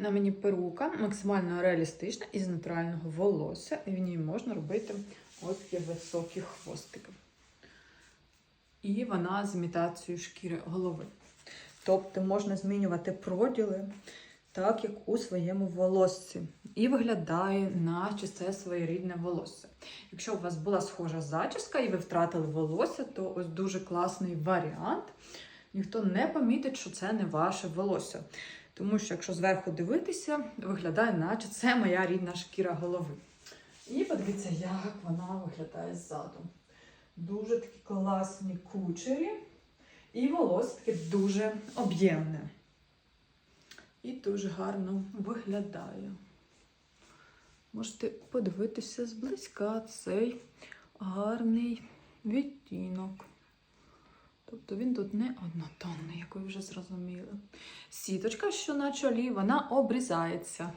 На мені перука максимально реалістична із натурального волосся, і в ній можна робити ось такі високі хвостики. І вона з імітацією шкіри голови. Тобто можна змінювати проділи так, як у своєму волоссі. І виглядає, наче це своєрідне волосся. Якщо у вас була схожа зачіска і ви втратили волосся, то ось дуже класний варіант. Ніхто не помітить, що це не ваше волосся. Тому що, якщо зверху дивитися, виглядає, наче це моя рідна шкіра голови. І подивіться, як вона виглядає ззаду. Дуже такі класні кучері. І волосся таке дуже об'ємне. І дуже гарно виглядає. Можете подивитися зблизька цей гарний відтінок. Тобто він тут не однотонний, як ви вже зрозуміли. Сіточка, що на чолі, вона обрізається.